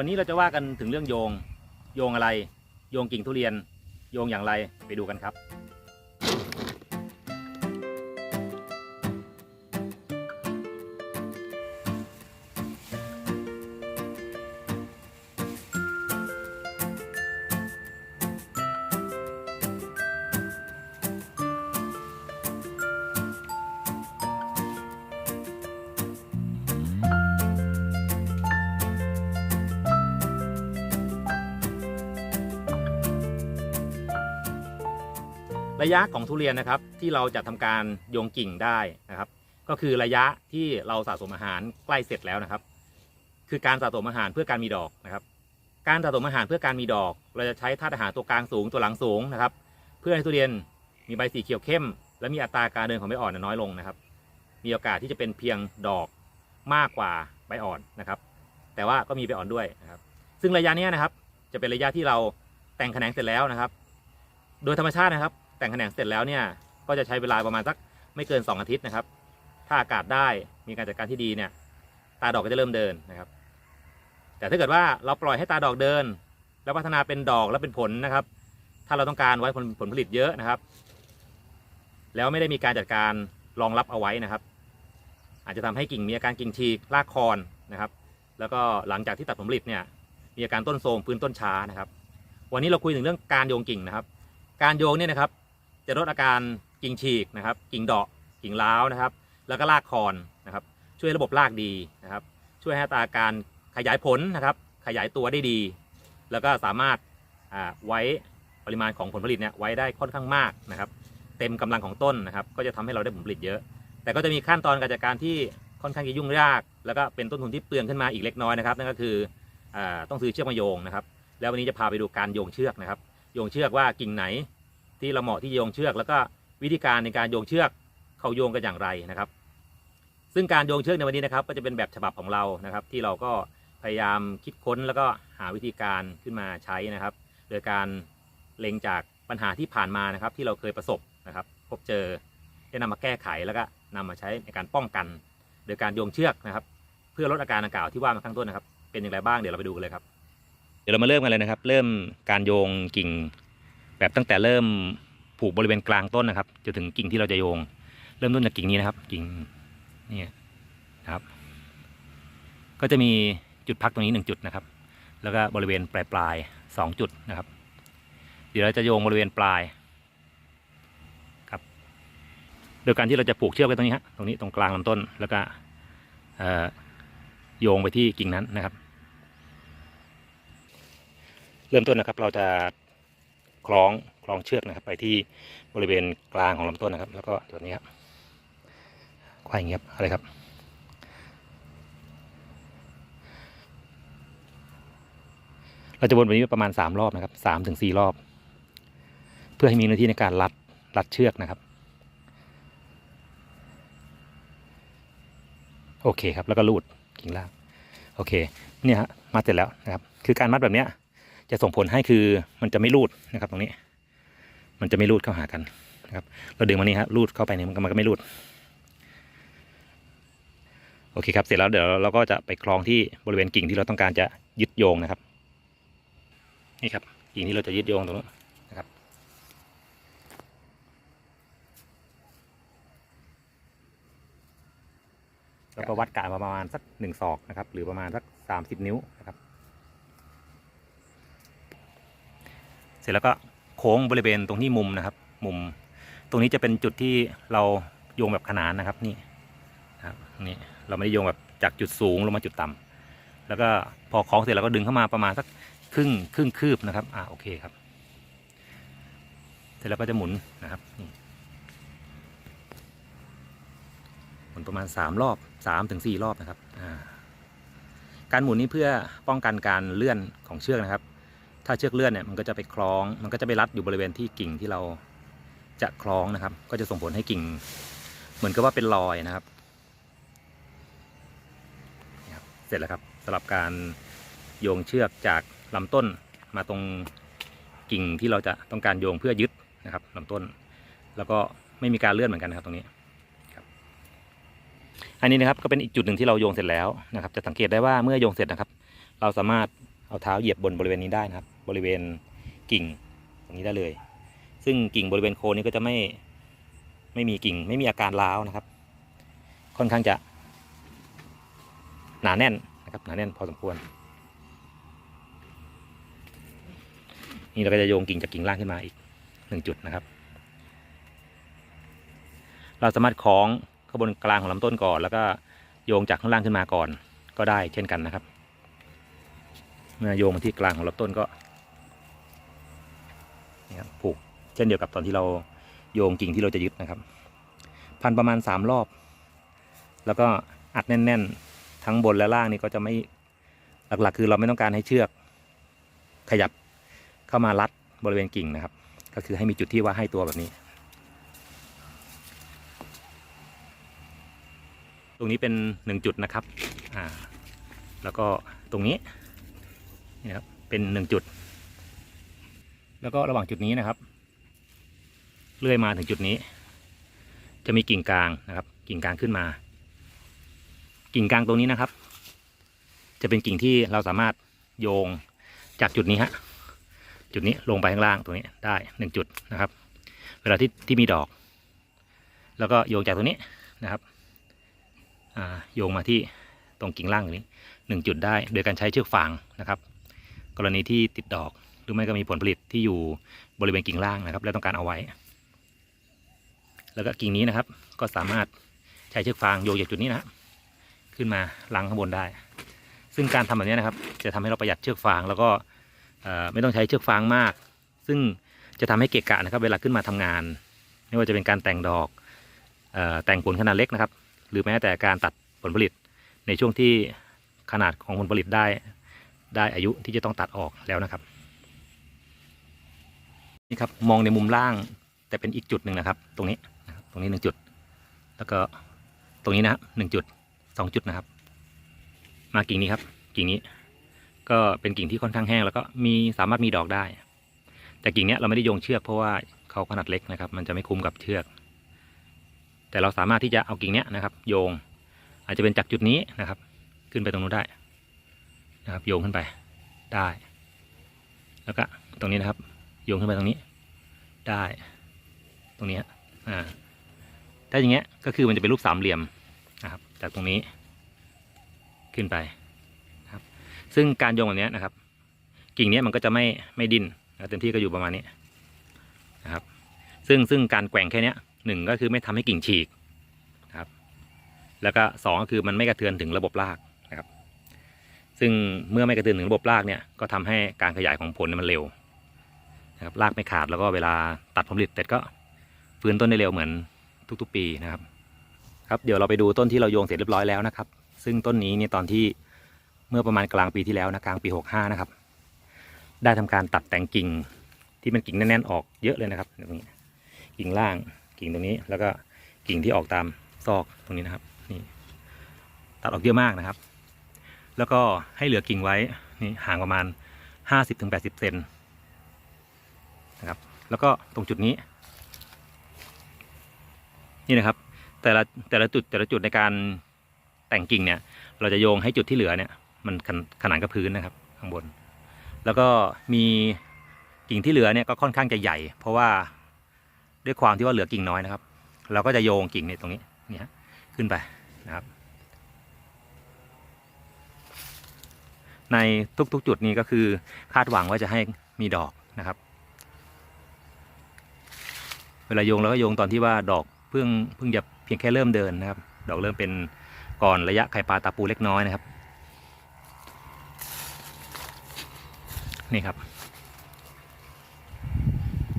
วันนี้เราจะว่ากันถึงเรื่องโยง โยงอะไร โยงกิ่งทุเรียน โยงอย่างไร ไปดูกันครับ ระยะของทุเรียนนะครับที่เราจะทำการโยงกิ่งได้นะครับ ก็คือระยะที่เราสะสมอาหารใกล้เสร็จแล้วนะครับ คือการสะสมอาหารเพื่อการมีดอกนะครับ การสะสมอาหารเพื่อการมีดอก เราจะใช้ธาตุอาหารตัวกลางสูงตัวหลังสูงนะครับ เพื่อให้ทุเรียนมีใบสีเขียวเข้ม และมีอัตราการเดินของใบอ่อนน้อยลงนะครับ มีโอกาสที่จะเป็นเพียงดอกมากกว่าใบอ่อนนะครับ แต่ว่าก็มีใบอ่อนด้วยนะครับ ซึ่งระยะนี้นะครับ จะเป็นระยะที่เราแต่งแขนงเสร็จแล้วนะครับ โดยธรรมชาตินะครับ แต่งแขนงเสร็จแล้วเนี่ยก็จะใช้เวลาประมาณสักไม่เกิน 2 อาทิตย์นะครับ ถ้าอากาศได้มีการจัดการที่ดีเนี่ยตาดอกก็จะเริ่มเดินนะครับ แต่ถ้าเกิดว่าเราปล่อยให้ตาดอกเดิน แล้วพัฒนาเป็นดอกแล้วเป็นผลนะครับ ถ้าเราต้องการไว้ผลผลผลิตเยอะนะครับ แล้วไม่ได้มีการจัดการรองรับเอาไว้นะครับ อาจจะทำให้กิ่งมีอาการกิ่งฉีกรากคอนนะครับ แล้วก็หลังจากที่ตัดผลผลิตเนี่ยมีอาการต้นโทรมฟื้นต้นช้านะครับ วันนี้เราคุยถึงเรื่องการโยงกิ่งนะครับ การโยงเนี่ยนะครับ จะลดอาการกิ่งฉีกนะครับ กิ่งเดาะกิ่งล้าวนะครับ แล้วก็รากคอนนะครับ ช่วยระบบรากดีนะครับ ช่วยให้ตาการขยายผลนะครับ ขยายตัวได้ดี แล้วก็สามารถอ่าไว้ปริมาณของผลผลิตเนี่ยไว้ได้ค่อนข้างมากนะครับ เต็มกำลังของต้นนะครับ ก็จะทำให้เราได้ผลผลิตเยอะ แต่ก็จะมีขั้นตอนการจัดการที่ค่อนข้างจะยุ่งยาก แล้วก็เป็นต้นทุนที่เปลืองขึ้นมาอีกเล็กน้อยนะครับ นั่นก็คืออาต้องซื้อเชือกมาโยงนะครับ แล้ววันนี้จะพาไปดูการโยงเชือกนะครับ โยงเชือกว่ากิ่งไหน ที่เราเหมาะที่โยงเชือก แล้วก็วิธีการในการโยงเชือกเขาโยงกันอย่างไรนะครับ ซึ่งการโยงเชือกในวันนี้นะครับ ก็จะเป็นแบบฉบับของเรานะครับ ที่เราก็พยายามคิดค้นแล้วก็หาวิธีการขึ้นมาใช้นะครับ โดยการเล็งจากปัญหาที่ผ่านมานะครับ ที่เราเคยประสบนะครับ พบเจอได้นำมาแก้ไขแล้วก็นำมาใช้ในการป้องกัน โดยการโยงเชือกนะครับ เพื่อลดอาการดังกล่าวที่ว่ามาข้างต้นนะครับ เป็นอย่างไรบ้างเดี๋ยวเราไปดูกันเลยครับ เดี๋ยวเรามาเริ่มกันเลยนะครับ เริ่มการโยงกิ่ง แบบตั้งแต่เริ่มผูกบริเวณกลางต้นนะครับจนถึงกิ่งที่เราจะโยง เริ่มต้นจากกิ่งนี้นะครับ กิ่งนี่นะครับ ก็จะมีจุดพักตรงนี้หนึ่งจุดนะครับ แล้วก็บริเวณปลายปลายสองจุดนะครับ เดี๋ยวเราจะโยงบริเวณปลายครับ โดยการที่เราจะผูกเชือกไว้ตรงนี้ฮะตรงนี้ตรงกลางลำต้นแล้วก็โยงไปที่กิ่งนั้นนะครับ เริ่มต้นนะครับเราจะ คล้องคล้องเชือกนะครับ ไปที่บริเวณกลางของลำต้นนะครับ แล้วก็ตัวนี้ครับควายเงียบอะไรครับ เราจะวนแบบนี้ประมาณสามรอบนะครับสามถึงสี่รอบ เพื่อให้มีหน้าที่ในการรัดรัดเชือกนะครับ โอเคครับแล้วก็ลูดกิ่งล่างโอเคเนี่ยฮะมัดเสร็จแล้วนะครับ คือการมัดแบบเนี้ย จะส่งผลให้คือมันจะไม่รูดนะครับตรงนี้ มันจะไม่รูดเข้าหากันนะครับ เราดึงมานี่ฮะรูดเข้าไปเนี่ยมันก็มันก็ไม่รูด โอเคครับ เสร็จแล้วเดี๋ยวเราก็จะไปคล้องที่บริเวณกิ่งที่เราต้องการจะยึดโยงนะครับ นี่ครับกิ่งที่เราจะยึดโยงตรงนู้นนะครับ แล้วก็วัดกะมาประมาณสักหนึ่งศอกนะครับ หรือประมาณสักสามสิบนิ้วนะครับ เส ร็จแล้วก็โค้งบริเวณตรงที่มุมนะครับ มุม ตรงนี้จะเป็นจุดที่เราโยงแบบขนานนะครับนี่ครับนี่เราไม่ได้โยงแบบจากจุดสูงลงมาจุดต่ำแล้วก็พอคล้องเสร็จเราก็ดึงเข้ามาประมาณสักครึ่งครึ่งคืบนะครับอ่าโอเคครับ เสร็จแล้วก็จะหมุนนะครับนี่หมุนประมาณสามรอบสามถึงสี่รอบนะครับอ่าการหมุนนี้เพื่อป้องกันการเลื่อนของเชือกนะครับ ถ้าเชือกเลื่อนเนี่ยมันก็จะไปคล้อง มันก็จะไปรัดอยู่บริเวณที่กิ่งที่เราจะคล้องนะครับ ก็จะส่งผลให้กิ่ง เหมือนกับว่าเป็นรอยนะครับ เสร็จแล้วครับสำหรับการโยงเชือกจากลำต้นมาตรงกิ่งที่เราจะต้องการโยงเพื่อยึดนะครับลำต้น แล้วก็ไม่มีการเลื่อนเหมือนกันนะครับตรงนี้ครับอันนี้นะครับก็เป็นอีกจุดหนึ่งที่เราโยงเสร็จแล้วนะครับ จะสังเกตได้ว่าเมื่อโยงเสร็จนะครับ เราสามารถ เอาเท้าเหยียบบนบริเวณนี้ได้นะครับ บริเวณกิ่งตรงนี้ได้เลย ซึ่งกิ่งบริเวณโคนนี้ก็จะไม่ไม่มีกิ่งไม่มีอาการร้าวนะครับ ค่อนข้างจะหนาแน่นนะครับหนาแน่นพอสมควร นี่เราก็จะโยงกิ่งจากกิ่งล่างขึ้นมาอีกหนึ่งจุดนะครับ เราสามารถคล้องข้างบนกลางของลำต้นก่อน แล้วก็โยงจากข้างล่างขึ้นมาก่อนก็ได้เช่นกันนะครับ เมื่อโยงที่กลางของลำต้นก็นี่ครับผูกเช่นเดียวกับตอนที่เราโยงกิ่งที่เราจะยึดนะครับ พันประมาณสามรอบ แล้วก็อัดแน่น ๆ ทั้งบนและล่างนี่ก็จะไม่หลักๆ คือเราไม่ต้องการให้เชือกขยับเข้ามารัดบริเวณกิ่งนะครับ ก็คือให้มีจุดที่ว่าให้ตัวแบบนี้ ตรงนี้เป็นหนึ่งจุดนะครับอ่าแล้วก็ตรงนี้ นี่ครับเป็นหนึ่งจุด แล้วก็ระหว่างจุดนี้นะครับ เลื่อยมาถึงจุดนี้ จะมีกิ่งกลางนะครับ กิ่งกลางขึ้นมา กิ่งกลางตรงนี้นะครับ จะเป็นกิ่งที่เราสามารถโยงจากจุดนี้ฮะจุดนี้ลงไปข้างล่างตรงนี้ได้หนึ่งจุดนะครับ เวลาที่ที่มีดอก แล้วก็โยงจากตรงนี้นะครับโยงมาที่ตรงกิ่งล่างตรงนี้หนึ่งจุดได้ โดยการใช้เชือกฟางนะครับ กรณีที่ติดดอก หรือไม่ก็มีผลผลิตที่อยู่บริเวณกิ่งล่างนะครับ และต้องการเอาไว้ แล้วก็กิ่งนี้นะครับ ก็สามารถใช้เชือกฟางโยงจากจุดนี้นะขึ้นมาลังข้างบนได้ ซึ่งการทำแบบนี้นะครับ จะทำให้เราประหยัดเชือกฟางแล้วก็ไม่ต้องใช้เชือกฟางมาก ซึ่งจะทำให้เกะกะนะครับ เวลาขึ้นมาทำงาน ไม่ว่าจะเป็นการแต่งดอกแต่งผลขนาดเล็กนะครับ หรือแม้แต่การตัดผลผลิตในช่วงที่ขนาดของผลผลิตได้ ได้อายุที่จะต้องตัดออกแล้วนะครับนี่ครับมองในมุมล่างแต่เป็นอีกจุดหนึ่งนะครับ ตรงนี้ตรงนี้หนึ่งจุด แล้วก็ตรงนี้นะครับหนึ่งจุดสองจุดนะครับ มากิ่งนี้ครับ กิ่งนี้ ก็เป็นกิ่งที่ค่อนข้างแห้งแล้วก็มีสามารถมีดอกได้ แต่กิ่งเนี้ยเราไม่ได้โยงเชือกเพราะว่าเขาขนาดเล็กนะครับ มันจะไม่คุ้มกับเชือก แต่เราสามารถที่จะเอากิ่งเนี้ยนะครับ โยง อาจจะเป็นจากจุดนี้นะครับ ขึ้นไปตรงนู้นได้ นะครับ โยงขึ้นไปได้ แล้วก็ตรงนี้นะครับ โยงขึ้นไปตรงนี้ ได้ ตรงนี้อ่าถ้าอย่างเงี้ยก็คือมันจะเป็นรูปสามเหลี่ยมนะครับ จากตรงนี้ขึ้นไปนะครับ ซึ่งการโยงแบบเนี้ยนะครับ กิ่งเนี้ยมันก็จะไม่ไม่ดิ้นเต็มที่ก็อยู่ประมาณนี้นะครับ ซึ่งซึ่งการแกว่งแค่เนี้ยหนึ่งก็คือไม่ทำให้กิ่งฉีกนะครับ แล้วก็สองก็คือมันไม่กระเทือนถึงระบบราก ซึ่งเมื่อไม่กระเทือถึงระบบรากเนี่ยก็ทำให้การขยายของผลมันเร็วนะครับรากไม่ขาดแล้วก็เวลาตัดผลผลิตเสร็จก็ฟื้นต้นได้เร็วเหมือนทุกๆ ปีนะครับ ครับเดี๋ยวเราไปดูต้นที่เราโยงเสร็จเรียบร้อยแล้วนะครับ ซึ่งต้นนี้เนี่ยตอนที่เมื่อประมาณกลางปีที่แล้วนะกลางปี 65 นะครับ ได้ทำการตัดแต่งกิ่งที่เป็นกิ่งแน่นๆออกเยอะเลยนะครับตรงนี้กิ่งล่างกิ่งตรงนี้แล้วก็กิ่งที่ออกตามซอกตรงนี้นะครับนี่ตัดออกเยอะมากนะครับ แล้วก็ให้เหลือกิ่งไว้นี่ห่างประมาณ 50-80 เซนนะครับแล้วก็ตรงจุดนี้ นี่นะครับ แต่ละแต่ละจุดแต่ละจุดในการแต่งกิ่งเนี่ย เราจะโยงให้จุดที่เหลือเนี่ย มันขนขนานกับพื้นนะครับ ข้างบน แล้วก็มีกิ่งที่เหลือเนี่ยก็ค่อนข้างจะใหญ่ เพราะว่าด้วยความที่ว่าเหลือกิ่งน้อยนะครับ เราก็จะโยงกิ่งเนี่ยตรงนี้เนี่ยขึ้นไปนะครับ ในทุกๆจุดนี้ก็คือคาดหวังว่าจะให้มีดอกนะครับ เวลาโยงเราก็โยงตอนที่ว่าดอกเพิ่งเพิ่งจะเพียงแค่เริ่มเดินนะครับ ดอกเริ่มเป็นก่อนระยะไข่ปลาตาปูเล็กน้อยนะครับ นี่ครับ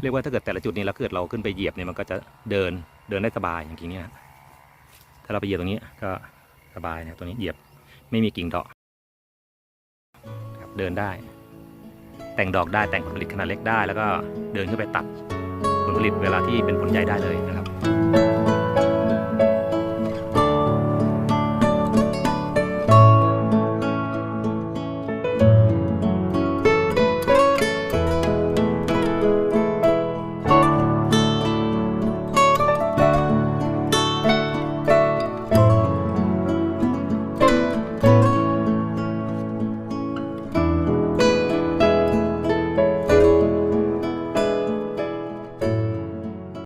เรียกว่าถ้าเกิดแต่ละจุดนี้เราเกิดเราขึ้นไปเหยียบเนี่ยมันก็จะเดินเดินได้สบายอย่างนี้ยถ้าเราไปเหยียบตรงนี้ก็สบายนะครับตรงนี้เหยียบไม่มีกิ่งดอก เดินได้ แต่งดอกได้แต่งผลผลิตขนาดเล็กได้ แล้วก็เดินขึ้นไปตัดผลผลิตเวลาที่เป็นผลใหญ่ได้เลยนะครับ